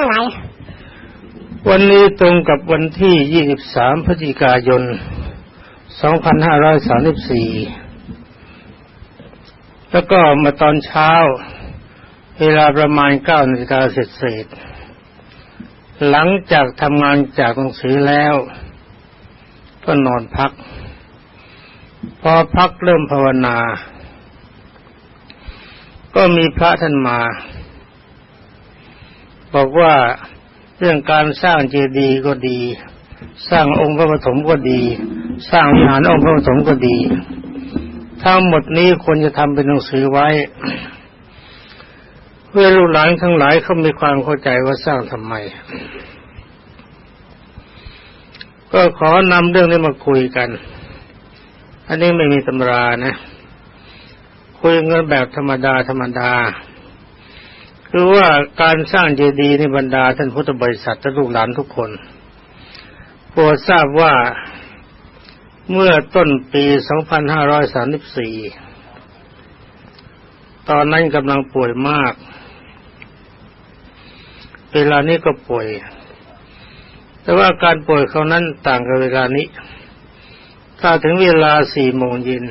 ทั้งหลายวันนี้ตรงกับวันที่ 23 พฤศจิกายน 2534 แล้วก็มาตอนเช้า เวลาประมาณ 9นาฬิกาเสร็จเสร็จ หลังจากทำงานจากหนังสือแล้ว ก็นอนพัก พอพักเริ่มภาวนา ก็มีพระท่านมา บอกว่าเรื่องการสร้างเจดีย์ก็ดี สร้างองค์พระปฐมก็ดี สร้างวิหารองค์พระปฐมก็ดี ทั้งหมดนี้ควรจะทำเป็นหนังสือไว้ เพื่อลูกหลานทั้งหลายเขามีความเข้าใจว่าสร้างทำไม ก็ขอนำเรื่องนี้มาคุยกัน อันนี้ไม่มีตำรานะ คุยกันแบบธรรมดาธรรมดา คือว่าการสร้างเจดีย์ในบรรดาท่านพุทธบริษัทและลูกหลานทุกคนโปรดทราบว่าเมื่อต้นปี 2534 ตอนนั้นกำลังป่วยมาก เวลานี้ก็ป่วย แต่ว่าการป่วยเขานั้นต่างกับเวลานี้ ถ้าถึงเวลาสี่โมงเย็น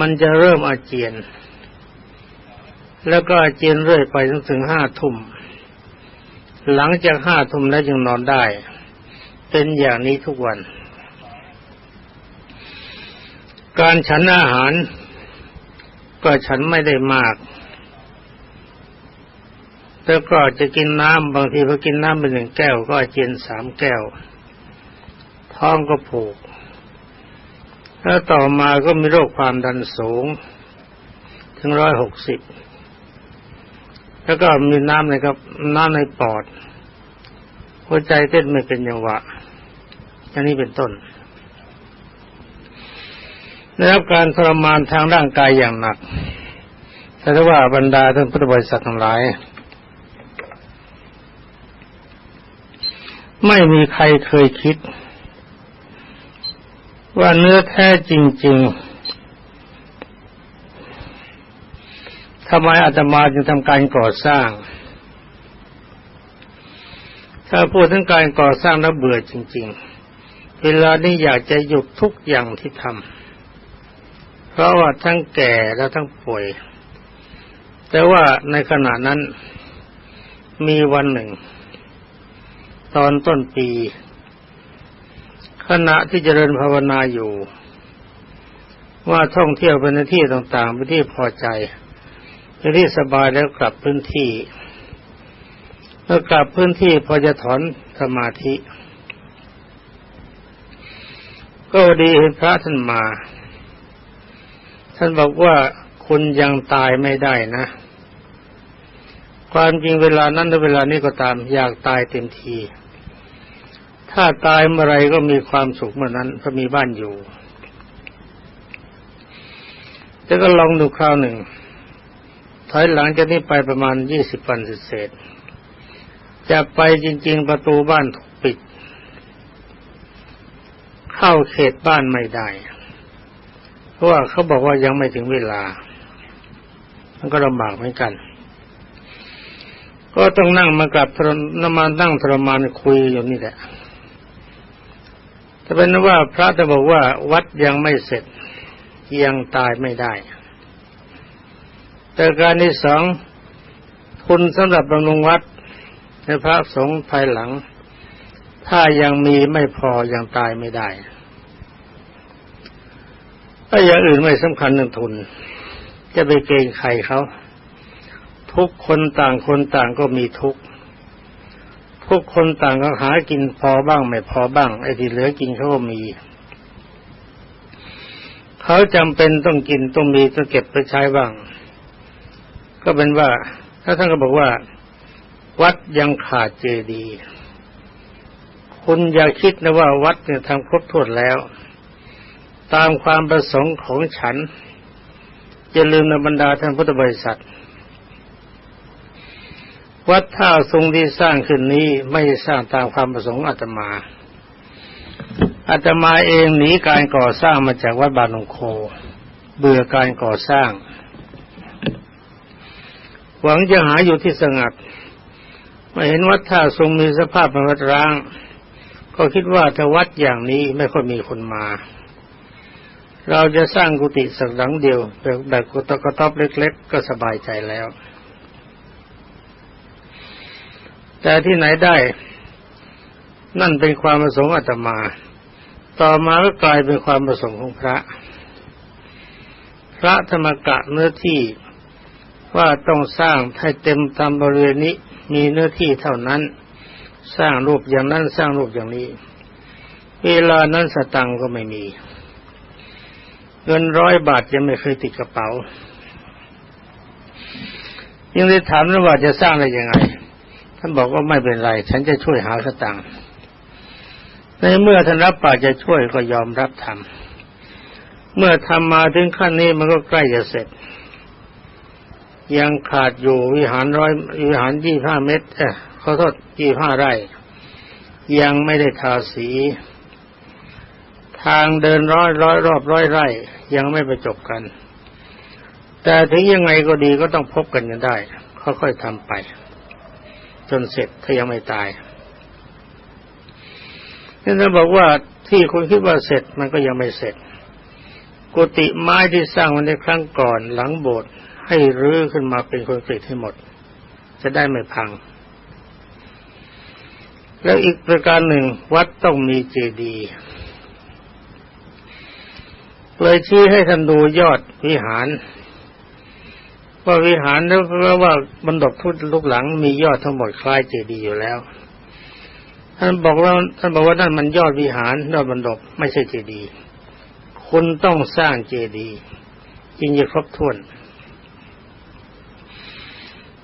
มันจะเริ่มอาเจียน แล้วก็เจียนเรื่อยไปจนถึงห้าทุ่ม หลังจากห้าทุ่มแล้วจึงนอนได้ เป็นอย่างนี้ทุกวัน การฉันอาหาร ก็ฉันไม่ได้มากแต่ก็จะกินน้ำบางทีพอกินน้ำไปหนึ่งแก้ว ก็เจียนสามแก้ว ท้องก็ผูก แล้วต่อมาก็มีโรคความดันสูง ถึงร้อยหกสิบ แล้วก็มีน้ำในกับน้ำในปอด หัวใจเต้นไม่เป็นจังวะอย่างนี้เป็นต้นได้รับการทรมานทางร่างกายอย่างหนัก แต่ว่าบรรดาท่านพุทธบริษัททั้งหลาย ไม่มีใครเคยคิด ว่าเนื้อแท้จริง ๆ ทำไมอาตมาจึงทำการก่อสร้าง ถ้าพูดถึงการก่อสร้างแล้วเบื่อจริง ๆ เวลานี้อยากจะหยุดทุกอย่างที่ทำเพราะว่าทั้งแก่และทั้งป่วย แต่ว่าในขณะนั้นมีวันหนึ่ง ตอนต้นปี ขณะที่เจริญภาวนาอยู่ ว่าท่องเที่ยวไปในที่ต่างๆไปที่พอใจ ไปที่สบายแล้วกลับพื้นที่เมื่อกลับพื้นที่พอจะถอนสมาธิ ก็ดีเห็นพระท่านมา ท่านบอกว่าคุณยังตายไม่ได้นะ ความจริงเวลานั้นและเวลานี้ก็ตามอยากตายเต็มที ถ้าตายเมื่อไรก็มีความสุขเมื่อนั้นเพราะมีบ้านอยู่แต่ก็ลองดูคราวหนึ่ง ถอยหลังจากนี้ไปประมาณยี่สิบวันเศษจะไปจริง ๆ ประตูบ้านถูกปิด เข้าเขตบ้านไม่ได้ เพราะว่าเขาบอกว่ายังไม่ถึงเวลา มันก็ลำบากเหมือนกัน ก็ต้องนั่งมากลับทรนมานั่งทรมานคุยอยู่นี่แหละแต่เป็นว่าพระจะบอกว่าวัดยังไม่เสร็จยังตายไม่ได้ แต่การที่สองทุนสำหรับบำรุงวัดในพระสงฆ์ภายหลัง ถ้ายังมีไม่พอยังตายไม่ได้ถ้าอย่างอื่นไม่สำคัญเรื่องทุน จะไปเกงใครเขาทุกคนต่างคนต่างก็มีทุกทุกคนต่างก็หากินพอบ้าง ไม่พอบ้าง ไอ้ที่เหลือกินเขาก็มี เขาจำเป็นต้องกินต้องมีต้องเก็บไปใช้บ้าง ก็เป็นว่า ถ้าท่านก็บอกว่า วัดยังขาดเจดีย์คุณอย่าคิดนะว่าวัดเนี่ยทำครบถ้วนแล้ว ตามความประสงค์ของฉันจะลืมในบรรดาท่านพุทธบริษัท วัดท่าทรงที่สร้างขึ้นนี้ไม่สร้างตามความประสงค์อาตมาอาตมาเองหนีการก่อสร้างมาจากวัดบานงโค เบื่อการก่อสร้าง หวังจะหาอยู่ที่สงัดมาเห็นวัดท่าทรงมีสภาพเป็นวัดร้าง ก็คิดว่าถ้าวัดอย่างนี้ไม่ค่อยมีคนมา เราจะสร้างกุฏิสักหลังเดียวแบบแบบกุฏิกระต๊อบเล็ก ๆ ก็สบายใจแล้ว แต่ที่ไหนได้ นั่นเป็นความประสงค์อาตมา ต่อมาก็กลายเป็นความประสงค์ของพระ พระธรรมกะเนื้อที่ ว่าต้องสร้างให้เต็มตามบริเวณนี้มีเนื้อที่เท่านั้น สร้างรูปอย่างนั้นสร้างรูปอย่างนี้ เวลานั้นสตังก็ไม่มี เงินร้อยบาทยังไม่เคยติดกระเป๋า ยังได้ถามว่าจะสร้างได้ยังไง ท่านบอกว่าไม่เป็นไร ฉันจะช่วยหาสตังค์ในเมื่อท่านรับปากจะช่วยก็ยอมรับทำเมื่อทำมาถึงขั้นนี้มันก็ใกล้จะเสร็จ ยังขาดอยู่วิหารร้อยวิหารยี่ห้าเมตรเออขอโทษยี่ห้าไร่ ยังไม่ได้ทาสี ทางเดินร้อยร้อยรอบร้อยไร่ ยังไม่ประจบกัน แต่ถึงยังไงก็ดีก็ต้องพบกันกันได้ค่อยๆทำไป จนเสร็จถ้ายังไม่ตายนี่จะบอกว่าที่คุณคิดว่าเสร็จมันก็ยังไม่เสร็จ กุฏิไม้ที่สร้างวันในครั้งก่อนหลังโบสถ์ ให้รื้อขึ้นมาเป็นคอนกรีตให้หมด จะได้ไม่พัง แล้วอีกประการหนึ่งวัดต้องมีเจดีย์เลยชี้ให้ท่านดูยอดวิหาร ว่าวิหารแล้วว่าบรรดบทุกลูกหลังมียอดทั้งหมดคล้ายเจดีย์อยู่แล้ว ท่านบอกว่าท่านบอกว่านั่นมันยอดวิหารยอดบรรดบไม่ใช่เจดีย์คุณต้องสร้างเจดีย์จึงจะครบถ้วน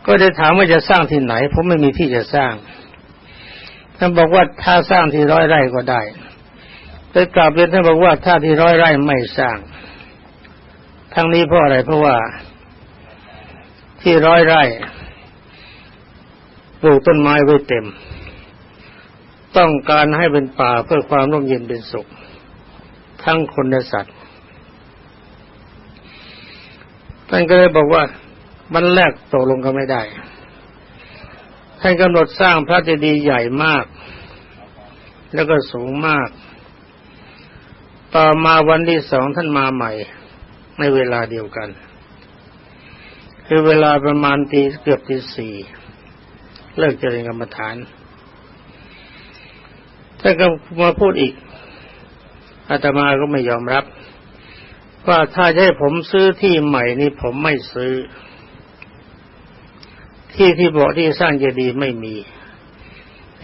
ก็ได้ถามว่าจะสร้างที่ไหน ผมไม่มีที่จะสร้าง ท่านบอกว่าถ้าสร้างที่ร้อยไร่ก็ได้แต่กลับเรียนท่านบอกว่าถ้าที่ร้อยไร่ไม่สร้าง ทั้งนี้เพราะอะไรเพราะว่า ที่ร้อยไร่ปลูกต้นไม้ไว้เต็ม ต้องการให้เป็นป่าเพื่อความร่มเย็นเป็นสุข ทั้งคนและสัตว์ท่านก็เลยบอกว่า มันแรกตกลงกันไม่ได้ ท่านกำหนดสร้างพระเจดีย์ใหญ่มาก แล้วก็สูงมาก ต่อมาวันที่สองท่านมาใหม่ ในเวลาเดียวกัน คือเวลาประมาณตีเกือบตีสี่เลิกเจริญกรรมฐานท่านก็มาพูดอีกอาตมาก็ไม่ยอมรับ ว่าถ้าให้ผมซื้อที่ใหม่นี่ผมไม่ซื้อ ที่ที่บอกที่สร้างเจดีย์ไม่มี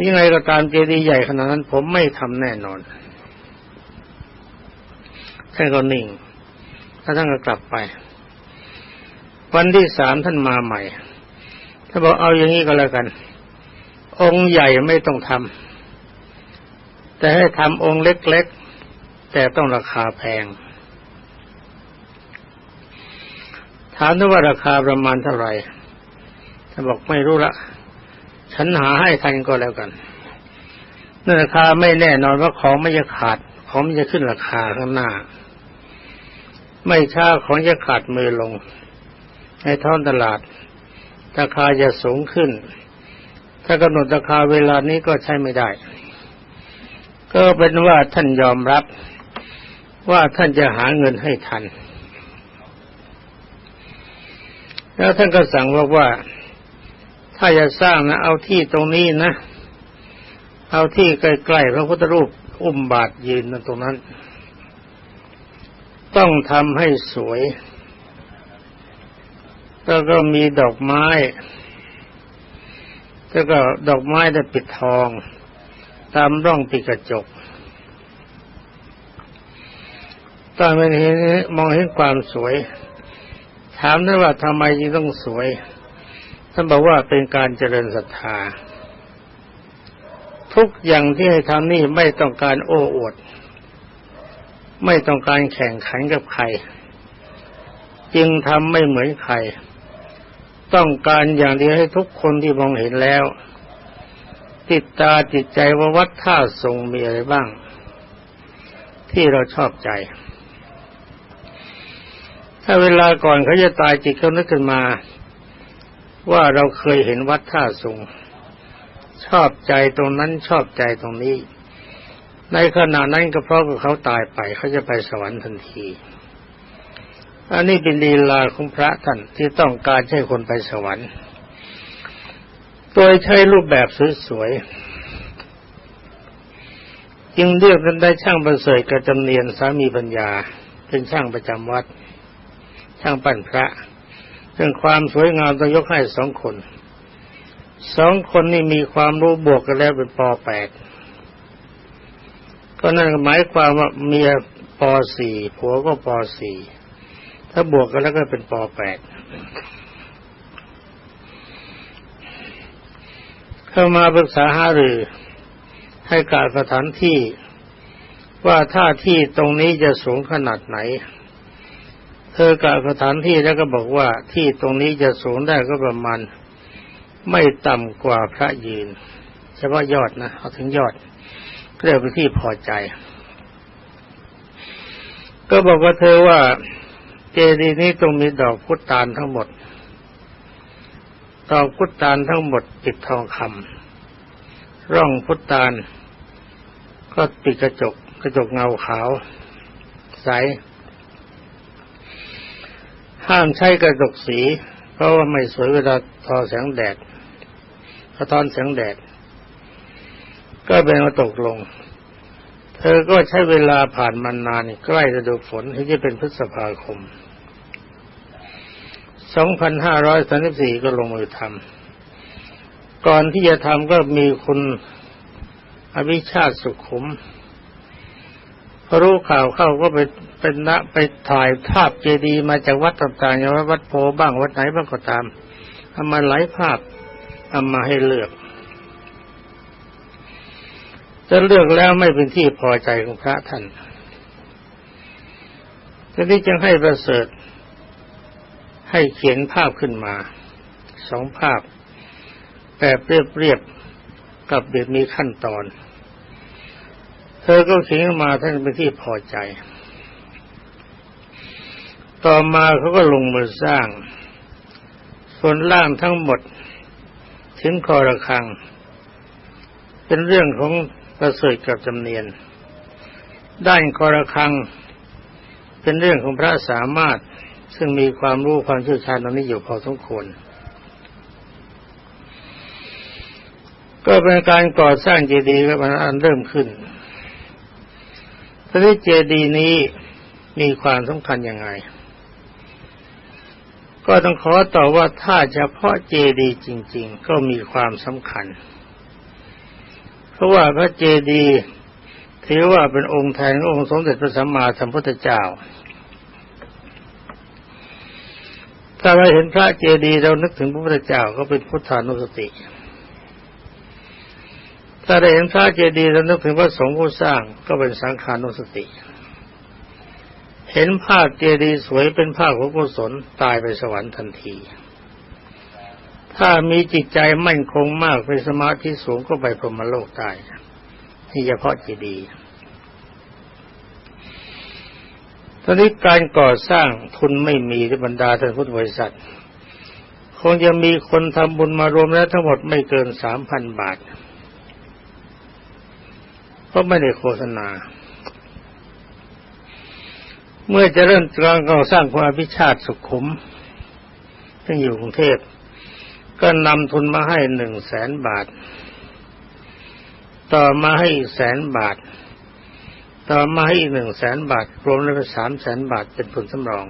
ยังไงก็ตามเจดีย์ใหญ่ขนาดนั้น ผมไม่ทำแน่นอนท่านก็นิ่งถ้าท่านก็กลับไป วันที่สามท่านมาใหม่ท่านบอกเอาอย่างนี้ก็แล้วกัน องค์ใหญ่ไม่ต้องทำแต่ให้ทำองค์เล็กๆ แต่ต้องราคาแพง ถามว่าราคาประมาณเท่าไหร่ ท่านบอกไม่รู้ละฉันหาให้ทันก็แล้วกันนั่นราคาไม่แน่นอนว่าของไม่จะขาด ของมันจะขึ้นราคาข้างหน้า ไม่ช้าของจะขาดมือลง ในท้องตลาด ราคาจะสูงขึ้น ถ้ากำหนดราคาเวลานี้ก็ใช้ไม่ได้ ก็เป็นว่าท่านยอมรับว่าท่านจะหาเงินให้ทัน แล้วท่านก็สั่งว่าว่า ถ้าจะสร้างนะเอาที่ตรงนี้นะ เอาที่ใกล้ๆพระพุทธรูปอุ้มบาทยืนตรงนั้น ต้องทำให้สวย แล้วก็มีดอกไม้ แล้วก็ดอกไม้ได้ปิดทอง ตามร่องปิดกระจกตอนมันเห็นมองเห็นความสวย ถามได้ว่าทำไมจึงต้องสวย ท่านบอกว่าเป็นการเจริญศรัทธา ทุกอย่างที่ให้ทำนี่ไม่ต้องการโอ้อวด ไม่ต้องการแข่งขันกับใคร จึงทำไม่เหมือนใคร ต้องการอย่างเดียวให้ทุกคนที่มองเห็นแล้ว ติดตาจิตใจว่าวัดท่าทรงมีอะไรบ้าง ที่เราชอบใจถ้าเวลาก่อนเขาจะตายจิตเขานึกขึ้นมา ว่าเราเคยเห็นวัดท่าทรงชอบใจตรงนั้นชอบใจตรงนี้ ในขณะนั้นก็เพราะว่าเขาตายไปเขาจะไปสวรรค์ทันที อันนี้เป็นลีลาของพระท่านที่ต้องการให้คนไปสวรรค์โดยใช้รูปแบบสวยๆจึงเรียกกันได้ช่างประเสริฐกับจำเนียนสามีปัญญา เป็นช่างประจำวัด ช่างปั้นพระ เรื่องความสวยงามต้องยกให้สองคน สองคนนี่มีความรู้บวกกันแล้วเป็นปแปดก็นั่นหมายความว่าเมียปสี่ผัวก็ปสี่ถ้าบวกกันแล้วก็เป็นปแปดเข้ามาปรึกษาหารือให้การสถานที่ว่าถ้าที่ตรงนี้จะสูงขนาดไหน เธอกาสถานที่แล้วก็บอกว่าที่ตรงนี้จะสูงได้ก็ประมาณ ไม่ต่ำกว่าพระยืนเฉพาะยอดนะเอาถึงยอดเรียกเป็นที่พอใจ ก็บอกว่าเธอว่าเจดีย์นี้ต้องมีดอกพุตานทั้งหมด ดอกพุตานทั้งหมดปิดทองคำร่องพุตานก็ปิดกระจกกระจกเงาขาว ใส ห้ามใช้กระจกสี เพราะว่าไม่สวยเวลาทอแสงแดดสะท้อนแสงแดด ก็เป็นมาตกลง เธอก็ใช้เวลาผ่านมานานใกล้ฤดูฝนที่จะเป็นพฤษภาคม 2534 ก็ลงมือทำ ก่อนที่จะทำก็มีคุณอภิชาติสุขุม รู้ข่าวเข้าก็ไปเป็นนะไปถ่ายภาพเจดีย์มาจากวัดต่างๆอย่างวัดโพบ้างวัดไหนบ้างก็ตามทำมาหลายภาพทำมาให้เลือก จะเลือกแล้วไม่เป็นที่พอใจของพระท่านทีนี้จึงให้ประเสริฐ ให้เขียนภาพขึ้นมาสองภาพแบบเรียบๆกับแบบมีขั้นตอน เธอก็เขียนมาท่านเป็นที่พอใจ ต่อมาเขาก็ลงมือสร้าง ส่วนล่างทั้งหมด ถึงคอระคัง เป็นเรื่องของประเสริฐกับจำเนียน ด้านคอระคัง เป็นเรื่องของพระสามารถซึ่งมีความรู้ความเชี่ยวชาญตรงนี้อยู่พอสมควรก็เป็นการก่อสร้างเจดีย์ก็มันเริ่มขึ้น ทีนี้เจดีย์นี้มีความสำคัญยังไง ก็ต้องขอต่อว่าถ้าเฉพาะเจดีย์จริง ๆ ก็มีความสำคัญ เพราะว่าพระเจดีย์ถือว่าเป็นองค์แทนองค์สมเด็จพระสัมมาสัมพุทธเจ้า ถ้าเราเห็นพระเจดีย์เรานึกถึงพระพุทธเจ้าก็เป็นพุทธานุสติ ถ้าเราเห็นพระเจดีย์เรานึกถึงพระสงฆ์ผู้สร้างก็เป็นสังขานุสติ เห็นภาพเจดีย์สวยเป็นภาพของกุศลตายไปสวรรค์ทันที ถ้ามีจิตใจมั่นคงมากเป็นสมาธิสูงก็ไปพรหมโลกได้ที่เฉพาะเจดีย์ตอนนี้การก่อสร้างทุนไม่มีที่บรรดาท่านพุทธบริษัท คงจะมีคนทำบุญมารวมแล้วทั้งหมดไม่เกินสามพันบาท เพราไม่ได้โฆษณา เมื่อจะเริ่มการก่อสร้างความพิชาติสุขุมซึ่งอยู่กรุงเทพก็นำทุนมาให้หนึ่งแสนบาท ต่อมาให้อีกแสนบาท ต่อมาให้อีกหนึ่งแสนบาท รวมแล้วเป็นสามแสนบาทเป็นทุนสำรอง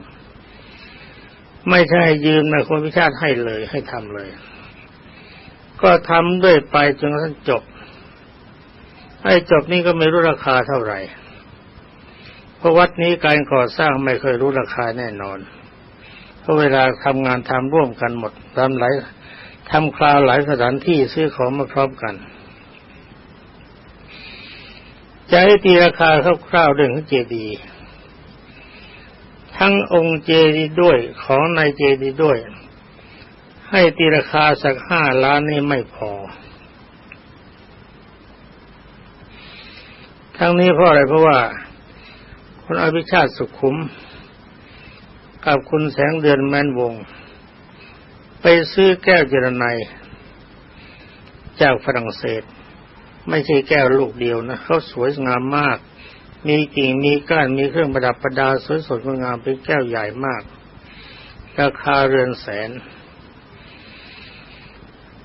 ไม่ใช่ยืมนะคนพิชาติให้เลยให้ทำเลย ก็ทำด้วยไปจนกระทั่งจบ ให้จบนี่ก็ไม่รู้ราคาเท่าไหร่ เพราะวัดนี้การก่อสร้างไม่เคยรู้ราคาแน่นอน เพราะเวลาทำงานทำร่วมกันหมดทำหลายทำคราวหลายสถานที่ซื้อของมาพร้อมกันจะให้ตีราคาคร่าวๆเรื่องของเจดีย์ทั้งองค์เจดีย์ด้วยของในเจดีย์ด้วย ให้ตีราคาสักห้าล้านนี่ไม่พอ ทั้งนี้เพราะอะไรเพราะว่าคุณอภิชาติสุขุม กับคุณแสงเดือนแมนวง ไปซื้อแก้วเจรไนจากฝรั่งเศส ไม่ใช่แก้วลูกเดียวนะเขาสวยงามมาก มีกิ่งมีก้านมีเครื่องประดับประดาสวยสดงดงามเป็นแก้วใหญ่มาก ราคาเรือนแสน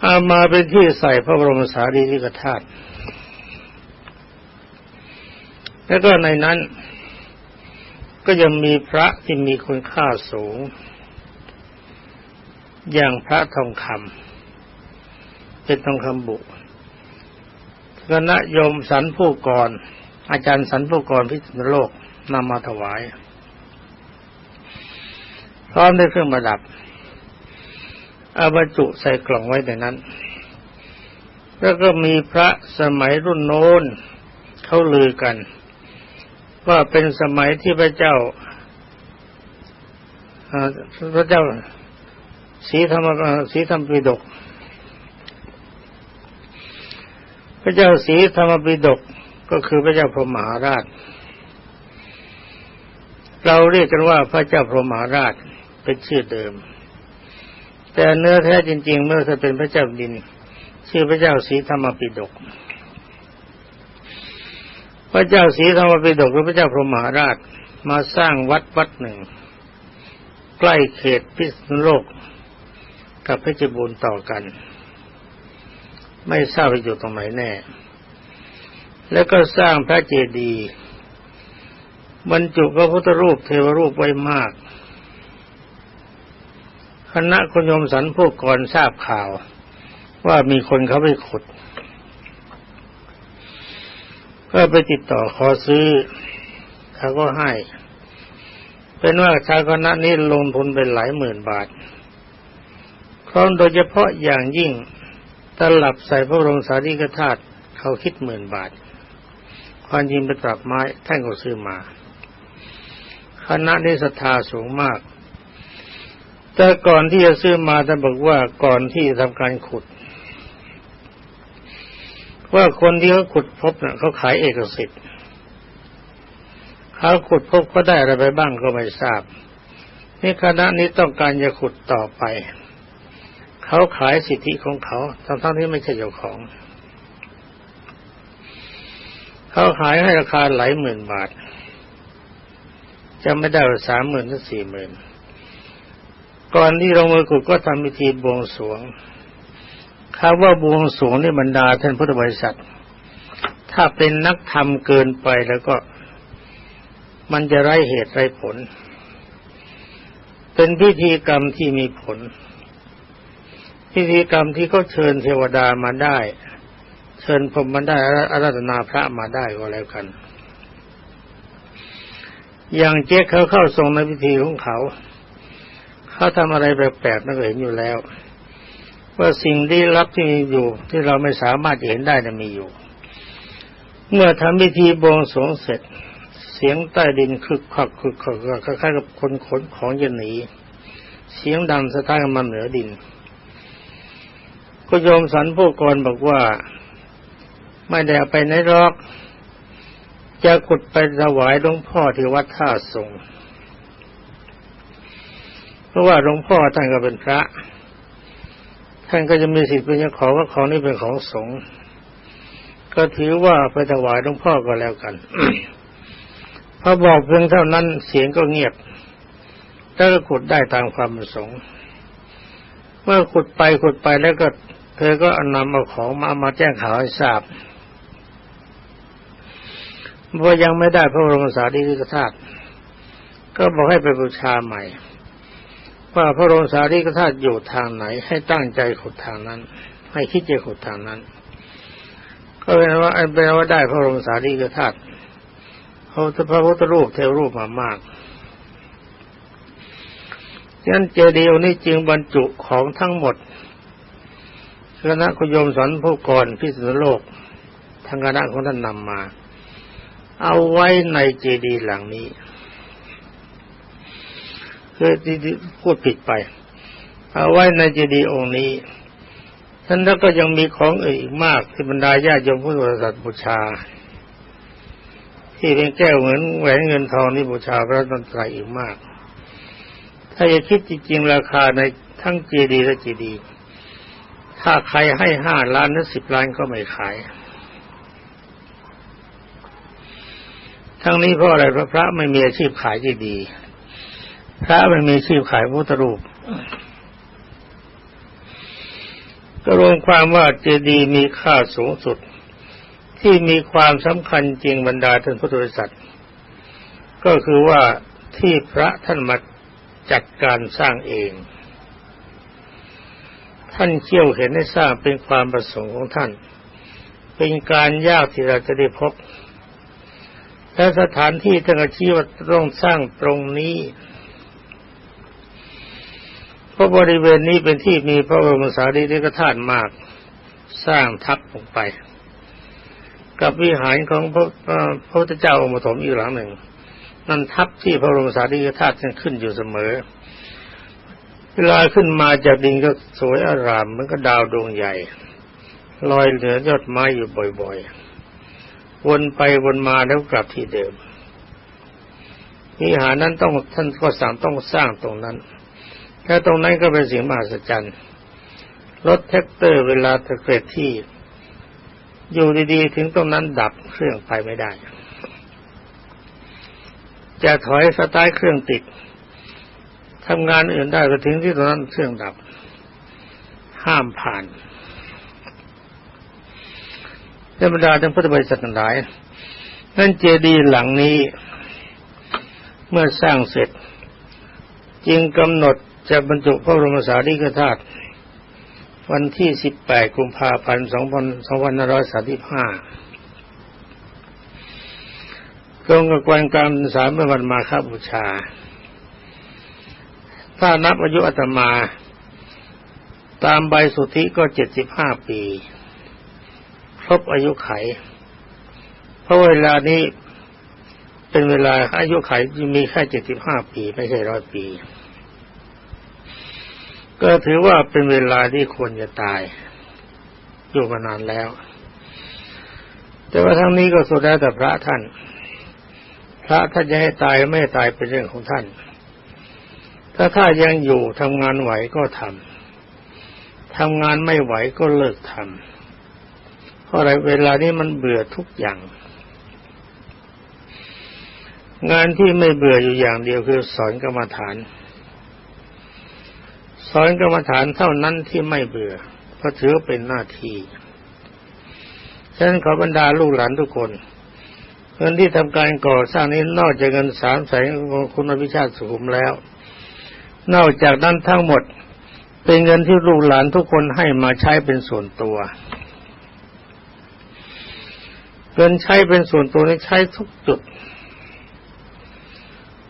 เอามาเป็นที่ใส่พระบรมสารีริกธาตุ แล้วก็ในนั้น ก็ยังมีพระที่มีคุณค่าสูง อย่างพระทองคำเป็นทองคำบุคณะโยมสันผู้กร อาจารย์สันผู้กรพิษณุโลกนำมาถวายพร้อมด้วยเครื่องประดับเอาบรรจุใส่กล่องไว้ในนั้น แล้วก็มีพระสมัยรุ่นโน้นเขาลือกัน ว่าเป็นสมัยที่พระเจ้าพระเจ้าสีธรรมสีธรรมปิฎกพระเจ้าสีธรรมปิฎกก็คือพระเจ้าพรหมหาราช เราเรียกกันว่าพระเจ้าพรหมมหาราชเป็นชื่อเดิม แต่เนื้อแท้จริง ๆ เมื่อจะเป็นพระเจ้าดิน ชื่อพระเจ้าสีธรรมปิฎก พระเจ้าสีธรรมปิฎกหรือพระเจ้าพรหมหาราชมาสร้างวัดวัดหนึ่ง ใกล้เขตพิษณุโลก กับเพชรบูรณ์ต่อกัน ไม่ทราบไปอยู่ตรงไหนแน่ แล้วก็สร้างพระเจดีย์บรรจุพระพุทธรูปเทวรูปไว้มาก คณะคุณยมสันผู้ก่อนทราบข่าว ว่ามีคนเขาไปขุด ก็ไปติดต่อขอซื้อเขาก็ให้ เป็นว่าชาวคณะนี้ลงทุนเป็นหลายหมื่นบาทพร้อมโดยเฉพาะอย่างยิ่งตลับใส่พระบรมสารีริกธาตุเขาคิดหมื่นบาท ความจริงเป็นตลับไม้ท่านก็ซื้อมา คณะนี้ศรัทธาสูงมาก แต่ก่อนที่จะซื้อมาท่านบอกว่าก่อนที่จะทำการขุด ว่าคนที่เขาขุดพบเนะ่ะเขาขายเอกสิทธิ์เขาขุดพบเขาได้อะไรไปบ้างก็ไม่ทราบ นี่คณะนี้ต้องการจะขุดต่อไป เขาขายสิทธิของเขาทั้งๆที่ไม่ใช่เจ้าของ เขาขายให้ราคาหลายหมื่นบาทจะไม่ได้สามหมื่นถึงสี่หมื่นก่อนที่ลงมือขุดก็ทำพิธีบวงสรวง คำว่าบวงสรวงนี่บรรดาท่านพุทธบริษัท ถ้าเป็นนักธรรมเกินไปแล้วก็ มันจะไร้เหตุไร้ผล เป็นพิธีกรรมที่มีผล พิธีกรรมที่เขาเชิญเทวดามาได้ เชิญพรมมาได้อาราธนาพระมาได้ก็แล้วกัน อย่างเจ๊เขาเข้าทรงในพิธีของเขา เขาทำอะไรแปลกๆนั่นก็เห็นอยู่แล้ว ว่าสิ่งที่ลับที่มีอยู่ ที่เราไม่สามารถเห็นได้จะมีอยู่ เมื่อทำพิธีบวงสรวงเสร็จ เสียงใต้ดินคึกคักคึกคักคล้ายๆกับคนขนของจะหนีเสียงดังสะท้านมาเหนือดินก็โยมสันผู้กรบอกว่า ไม่ได้ไปในรอก จะขุดไปถวายหลวงพ่อที่วัดท่าสงเพราะว่าหลวงพ่อท่านก็เป็นพระ ท่านก็จะมีสิทธิ์เป็นเจ้าของว่าของนี้เป็นของสงฆ์ก็ถือว่าไปถวายหลวงพ่อก็แล้วกันพอบอกเพียงเท่านั้นเสียงก็เงียบแล้วก็ขุดได้ตามความประสงค์เมื่อขุดไปขุดไปแล้วก็ เธอก็นำเอาของมามาแจ้งข่าวให้ทราบเพรายังไม่ได้พระบรมสารีริกธาตุก็บอกให้ไปบูชาใหม่ ว่าพระบรมสารีกธาตุอยู่ทางไหน ให้ตั้งใจขุดทางนั้น ให้คิดจะขุดทางนั้น ก็เป็นว่าเป็นว่าได้พระบรมสารีกธาตุเขาพระพุทธรูปเทวรูปมามากฉะนั้นเจดีย์นี้จึงบรรจุของทั้งหมดคณะคุยมสอนผู้ก่อนพิสุโลกทางคณะของท่านนำมา เอาไว้ในเจดีย์หลังนี้ คือที่พูดผิดไป เอาไว้ในเจดีย์องค์นี้ท่านแล้วก็ยังมีของอื่นอีกมากที่บรรดาญาโยมผู้บริสัทบูชา ที่เป็นแก้วเหมือนแหวนเงินทองนี่บูชาพระตนตรัยอีกมาก ถ้าจะคิดจริงๆราคาในทั้งเจดีย์และเจดีย์ถ้าใครให้ห้าล้านหรือสิบล้านก็ไม่ขาย ทั้งนี้เพราะอะไรพระพระไม่มีอาชีพขายที่ดีย์ พระไม่มีชีพขายพุทธรูปก็รวมความว่าเจดีย์มีค่าสูงสุด ที่มีความสำคัญจริงบรรดาท่านพุทธบริษัท ก็คือว่าที่พระท่านมาจัดการสร้างเอง ท่านเชี่ยวเห็นให้สร้างเป็นความประสงค์ของท่าน เป็นการยากที่เราจะได้พบและสถานที่ท่านก็ชี้ว่าต้องสร้างตรงนี้ ราะบริเวณนี้เป็นที่มีพระบรมสารีริกธาตุมาก สร้างทับลงไป กับวิหารของพระพระพุทธเจ้าองค์ปฐมอีกหลังหนึ่ง นั่นทับที่พระบรมสารีริกธาตุขึ้นอยู่เสมอ เวลาขึ้นมาจากดินก็สวยอารามมือนกับดาวดวงใหญ่ ลอยเหนือยอดไม้อยู่บ่อยๆ วนไปวนมาแล้วกลับที่เดิมวิหารนั้นต้องท่านก็สั่งต้องสร้างตรงนั้น แค่ตรงนั้นก็เป็นสิ่งมหัศจรรย์รถแท็กเตอร์เวลาตะเกียบที่ อยู่ดีๆ ถึงตรงนั้นดับเครื่องไปไม่ได้ จะถอยสตาร์ทเครื่องติดทำงานอื่นได้ก็ถึงที่ตรงนั้นเครื่องดับ ห้ามผ่านธรรมดาทั้งพุทธบริษัทหลาย นั่นเจดีย์หลังนี้ เมื่อสร้างเสร็จ จึงกำหนด จะบรรจุพระบรมสารีริกธาตุวันที่ 18 กุมภาพันธ์ 2535 ตรงกับวันกลางสามวันมาคบูชา ถ้านับอายุอาตมา ตามใบสุทธิก็ 75 ปี ครบอายุไข เพราะเวลานี้เป็นเวลาอายุไขมีแค่ 75 ปี ไม่ใช่ร้อยปี ก็ถือว่าเป็นเวลาที่ควรจะตาย อยู่มานานแล้ว แต่ว่าทั้งนี้ก็สุดแล้วแต่พระท่าน พระท่านจะให้ตายไม่ตายเป็นเรื่องของท่าน ถ้าถ้ายังอยู่ทำงานไหวก็ทำทำงานไม่ไหวก็เลิกทำเพราะอะไรเวลานี้มันเบื่อทุกอย่างงานที่ไม่เบื่ออยู่อย่างเดียวคือสอนกรรมฐาน สอนกรรมฐานเท่านั้นที่ไม่เบื่อเพราะถือเป็นหน้าที่ฉะนั้นขอบรรดาลูกหลานทุกคนเงินที่ทำการก่อสร้างนี้นอกจากเงินสามแสนของคุณอภิชาติสุขุมแล้ว นอกจากนั้นทั้งหมด เป็นเงินที่ลูกหลานทุกคนให้มาใช้เป็นส่วนตัวเงินใช้เป็นส่วนตัวนี้ใช้ทุกจุด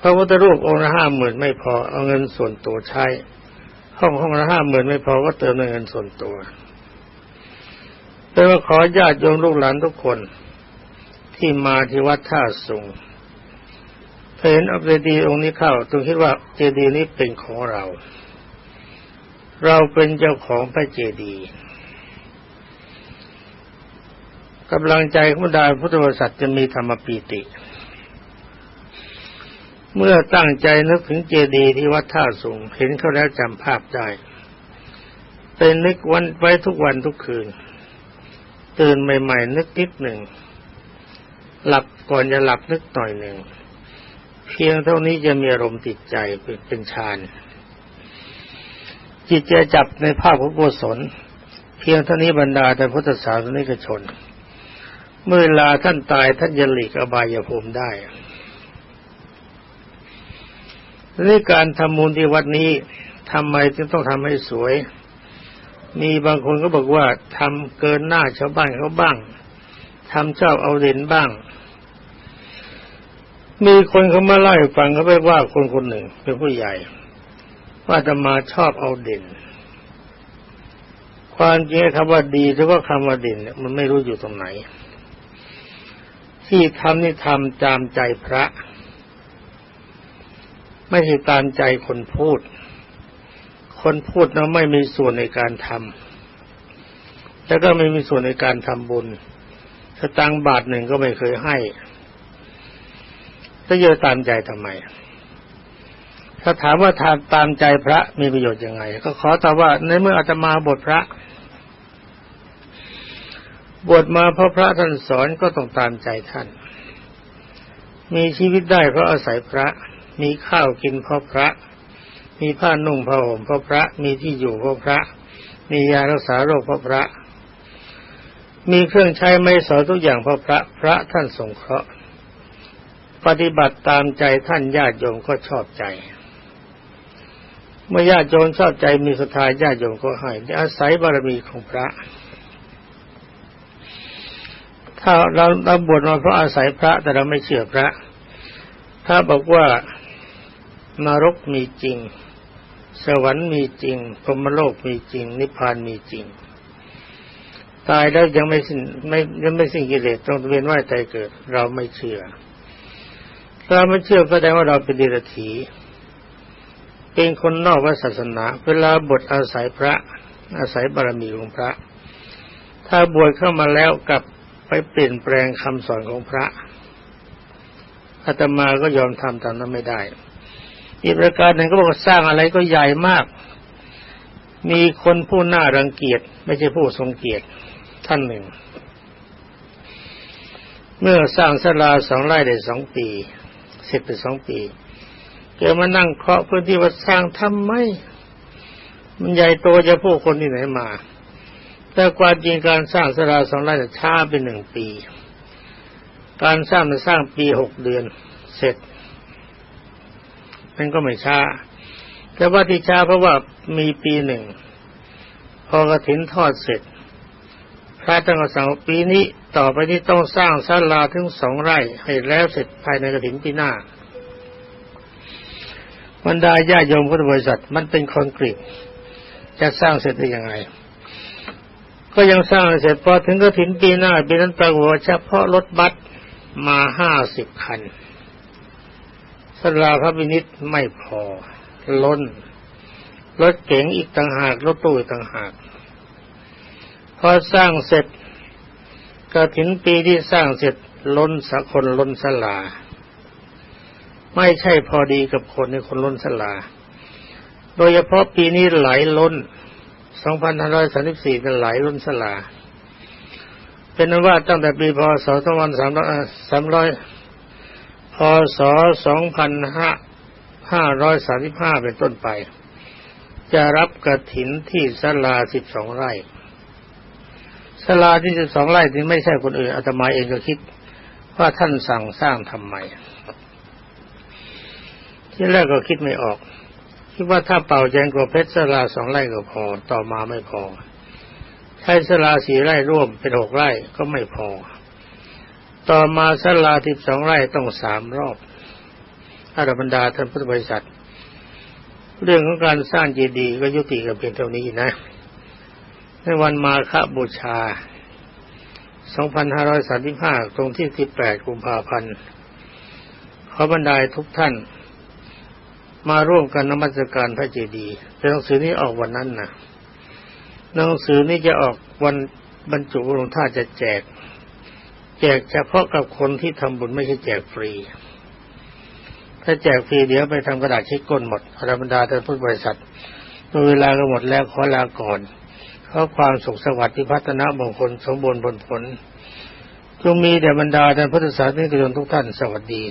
พระพุทธรูปองค์ละห้าหมื่นไม่พอเอาเงินส่วนตัวใช้ ห้องห้องละห้าหมื่นไม่พอก็เติมเงินส่วนตัวแต่ว่าขอญาติโยมลูกหลานทุกคนที่มาที่วัดท่าสุงเห็นอเดดีองค์นี้เข้าตรงคิดว่าเจดีย์นี้เป็นของเรา เราเป็นเจ้าของพระเจดีย์กำลังใจของบรรดาพุทธบริษัทจะมีธรรมปีติ เมื่อตั้งใจนึกถึงเจดีย์ที่วัดท่าสุงเห็นเขาแล้วจำภาพได้เป็นนึกวันไว้ทุกวันทุกคืน ตื่นใหม่ๆ นึกนิดหนึ่ง หลับก่อนจะหลับนึกหน่อยหนึ่ง เพียงเท่านี้จะมีอารมณ์ติดใจเป็นฌานจิตจะจับในภาพของกุศลเพียงเท่านี้บรรดาแต่พุทธศาสนิกชน เมื่อเวลาท่านตายท่านจะหลีกอบายภูมิได้ ในการทำมูลที่วัดนี้ทำไมจึงต้องทำให้สวย มีบางคนก็บอกว่าทำเกินหน้าชาวบ้านเขาบ้างทำชอบเอาเด่นบ้าง มีคนเขามาเล่าให้ฟังเขาไปว่าคนคนหนึ่งเป็นผู้ใหญ่ ว่าจะมาชอบเอาเด่น ความจริงคำว่าดีหรือว่าคำว่าเด่นเนี่ยมันไม่รู้อยู่ตรงไหน ที่ทำนี่ทำตามใจพระ ไม่ใช่ตามใจคนพูด คนพูดนะไม่มีส่วนในการทำแล้วก็ไม่มีส่วนในการทำบุญสตังบาทหนึ่งก็ไม่เคยให้จะเยอะตามใจทำไม ถ้าถามว่าทานตามใจพระมีประโยชน์ยังไง ก็ขอตอบว่าในเมื่ออาตมาบทพระบวชมาเพราะพระท่านสอนก็ต้องตามใจท่าน มีชีวิตได้เพราะอาศัยพระ มีข้าวกินเพราะพระ มีผ้านุ่งผ้าห่มเพราะพระ มีที่อยู่เพราะพระ มียารักษาโรคเพราะพระ มีเครื่องใช้ไม่สอยทุกอย่างเพราะพระ พระท่านสงเคราะห์ ปฏิบัติตามใจท่านญาติโยมก็ชอบใจ เมื่อญาติโยมชอบใจมีศรัทธาญาติโยมก็ให้อาศัยบารมีของพระถ้าเราเราบวชมาเพราะอาศัยพระแต่เราไม่เชื่อพระ ถ้าบอกว่า นรกมีจริง สวรรค์มีจริงพรมโลกมีจริง นิพพานมีจริง ตายแล้วยังไม่สิ้นไม่ยังไม่สิ้นกิเลสต้องเวียนว่ายตายเกิด เราไม่เชื่อ เราไม่เชื่อก็แสดงว่าเราเป็นเดรัจฉีเป็นคนนอกวัศาสนา เวลาบทอาศัยพระ อาศัยบารมีของพระ ถ้าบวชเข้ามาแล้วกลับไปเปลี่ยนแปลงคำสอนของพระอาตมาก็ยอมทำตามนั้นไม่ได้ อีกประการหนึ่งก็บอกสร้างอะไรก็ใหญ่มาก มีคนผู้น่ารังเกียจไม่ใช่ผู้ทรงเกียรติท่านหนึ่ง เมื่อสร้างศาลาสองไร่ได้สองปีเสร็จไปสองปีแกมานั่งเคาะพื้นที่ว่าสร้างทำไมมันใหญ่โตจะพวกคนที่ไหนมา แต่ความจริงการสร้างศาลาสองไร่ช้าเป็นหนึ่งปี การสร้างมันสร้างปีหกเดือน เสร็จ มันก็ไม่ช้า แต่ว่าที่ช้าเพราะว่ามีปีหนึ่ง พอกระถินทอดเสร็จ พระตั้งสั่งปีนี้ต่อไปนี้ต้องสร้างศาลาถึงสองไร่ ให้แล้วเสร็จภายในกระถินปีหน้าบรรดาญาโยมพุทธบริษัทมันเป็นคอนกรีตจะสร้างเสร็จได้ยังไง ก็ยังสร้างเสร็จพอถึงกระถินปีหน้าปีนั้นปรากฏว่าเฉพาะรถบัสมาห้าสิบคัน สลาพระบินิตไม่พอ ล้นรถเก๋งอีกต่างหากรถตู้อีกต่างหาก พอสร้างเสร็จกระถินปีที่สร้างเสร็จล้นสักคนล้นสลา ไม่ใช่พอดีกับคนในคนล้นสลา โดยเฉพาะปีนี้ไหลล้น 2534 กันไหลล้นสลา เป็นนว่าตั้งแต่ปีพศ 2300 พศ 2535 เป็นต้นไป จะรับกระถินที่สลา 12 ไร่สลาที่ 12 ไร่ที่ไม่ใช่คนอื่นอาตมาเองก็คิด ว่าท่านสั่งสร้างทำไม ที่แรกก็คิดไม่ออก คิดว่าถ้าเป่าแจงกว่าเพชรสลาสองไร่ก็พอ ต่อมาไม่พอ ใช้สลาสี่ไร่ร่วมเป็นหกไร่ก็ไม่พอ ต่อมาสลาทิบสองไร่ต้องสามรอบอารบรรดาท่านพุทธบริษัท เรื่องของการสร้างเจดีย์ก็ยุติกันเพียงเท่านี้นะ ในวันมาฆบูชา 2535 ตรงที่ 18 กุมภาพันธ์ ขอบรรดาทุกท่าน มาร่วมกันนมัสการพระเจดีย์หนังสือนี้ออกวันนั้นนะหนังสือนี้จะออกวันบรรจุลงท่าจะแจก แจกเฉพาะกับคนที่ทำบุญไม่ใช่แจกฟรี ถ้าแจกฟรีเดี๋ยวไปทำกระดาษเช็คก้นหมดธรรมดาแต่พุทธบริษัทเมื่อเวลาก็หมดแล้วขอลาก่อนขอความสุขสวัสดิ์ที่พัฒนามงคลสมบูรณ์ผลผลจงมีแด่บรรดาท่านพุทธศาสนิกชนทุกท่านสวัสดี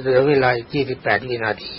เหลือเวลา 28 วินาที